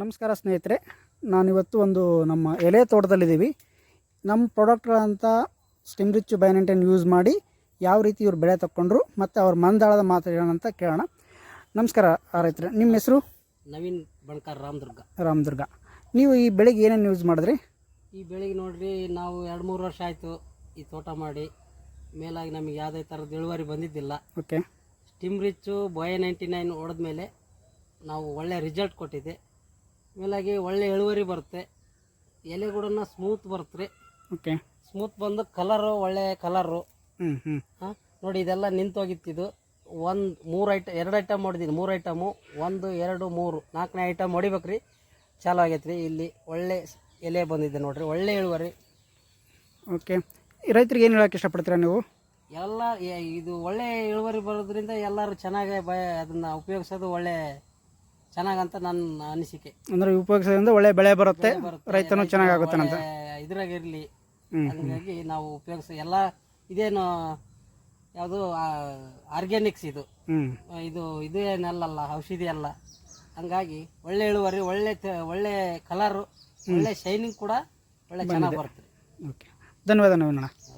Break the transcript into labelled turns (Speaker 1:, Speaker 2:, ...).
Speaker 1: ನಮಸ್ಕಾರ ಸ್ನೇಹಿತರೆ ನಾನಿವತ್ತು ಒಂದು ನಮ್ಮ ಎಲೆ ತೋಟದಲ್ಲಿದ್ದೀವಿ. ನಮ್ಮ ಪ್ರಾಡಕ್ಟ್ಗಳಂತ ಸ್ಟಿಮ್ ರಿಚ್ ಬೈನಂಟೆನ್ ಯೂಸ್ ಮಾಡಿ ಯಾವ ರೀತಿ ಇವ್ರು ಬೆಳೆ ತಗೊಂಡ್ರು ಮತ್ತು ಅವ್ರ ಮಂದಾಳದ ಮಾತುಗಳಂತ ಕೇಳೋಣ. ನಮಸ್ಕಾರ ರೈತರೆ ನಿಮ್ಮ ಹೆಸರು?
Speaker 2: ನವೀನ್ ಬಣ್ಕಾರ್ ರಾಮದುರ್ಗ.
Speaker 1: ರಾಮದುರ್ಗ. ನೀವು ಈ ಬೆಳೆಗೆ ಏನೇನು ಯೂಸ್ ಮಾಡಿದ್ರಿ?
Speaker 2: ಈ ಬೆಳೆಗೆ ನೋಡಿರಿ ನಾವು ಎರಡು ಮೂರು ವರ್ಷ ಆಯಿತು ಈ ತೋಟ ಮಾಡಿ. ಮೇಲಾಗಿ ನಮಗೆ ಯಾವುದೇ ಥರದ ಇಳುವರಿ ಬಂದಿದ್ದಿಲ್ಲ.
Speaker 1: Okay
Speaker 2: steam rich boy ninety nine ಹೊಡೆದ್ಮೇಲೆ ನಾವು ಒಳ್ಳೆ ರಿಸಲ್ಟ್ ಕೊಟ್ಟಿದೆ ಮೇಲಾಗಿ ಒಳ್ಳೆ ಇಳುವರಿ ಬರುತ್ತೆ. ಎಲೆ ಕೂಡ ಸ್ಮೂತ್ ಬರುತ್ತೆ. ರೀ
Speaker 1: ಓಕೆ
Speaker 2: ಸ್ಮೂತ್ ಬಂದು ಕಲರು ಒಳ್ಳೆ ಕಲರು
Speaker 1: ಹ್ಞೂ ಹ್ಞೂ
Speaker 2: ಹಾಂ ನೋಡಿ ಇದೆಲ್ಲ ನಿಂತೋಗಿತ್ತಿದ್ದು ಒಂದು ಮೂರು ಐಟ ಎರಡು ಐಟಮ್ ಹೊಡೆದಿದ್ದು ಮೂರು ಐಟಮು ಒಂದು ಎರಡು ಮೂರು ನಾಲ್ಕನೇ ಐಟಮ್ ಹೊಡಿಬೇಕು ರೀ ಚಾಲು ಆಗೈತೆ ರೀ ಇಲ್ಲಿ ಒಳ್ಳೆ ಎಲೆ ಬಂದಿದೆ ನೋಡಿರಿ. ಒಳ್ಳೆ ಇಳುವರಿ.
Speaker 1: ಓಕೆ ರೈತರಿಗೆ ಏನು ಹೇಳೋಕೆ ಇಷ್ಟಪಡ್ತೀರಾ ನೀವು?
Speaker 2: ಎಲ್ಲ ಇದು ಒಳ್ಳೆ ಇಳುವರಿ ಬರೋದ್ರಿಂದ ಎಲ್ಲರೂ ಚೆನ್ನಾಗಿ ಬ ಅದನ್ನು ಉಪಯೋಗಿಸೋದು ಒಳ್ಳೆ ಚೆನ್ನಾಗಂತ ನನ್ನ ಅನಿಸಿಕೆ.
Speaker 1: ಅಂದ್ರೆ ಉಪಯೋಗಿಸೋದ್ರಿಂದ ಒಳ್ಳೆ ಬೆಳೆ ಬರುತ್ತೆ. ರೈತನು ಚೆನ್ನಾಗಾಗುತ್ತೆ ಅಂತ.
Speaker 2: ಇದ್ರಾಗಿರಲಿ ಹಂಗಾಗಿ ನಾವು ಉಪಯೋಗಿಸ ಎಲ್ಲ ಇದೇನು ಯಾವುದು ಆರ್ಗ್ಯಾನಿಕ್ಸ್ ಇದು. ಇದು ಇದು ಏನಲ್ಲ ಔಷಧಿ ಅಲ್ಲ. ಹಂಗಾಗಿ ಒಳ್ಳೆ ಇಳುವರಿ ಒಳ್ಳೆ ಒಳ್ಳೆ ಕಲರು ಒಳ್ಳೆ ಶೈನಿಂಗ್ ಕೂಡ ಒಳ್ಳೆ ಚೆನ್ನಾಗಿ ಬರುತ್ತೆ.
Speaker 1: ಓಕೆ. ಧನ್ಯವಾದ
Speaker 2: ಓಕೆ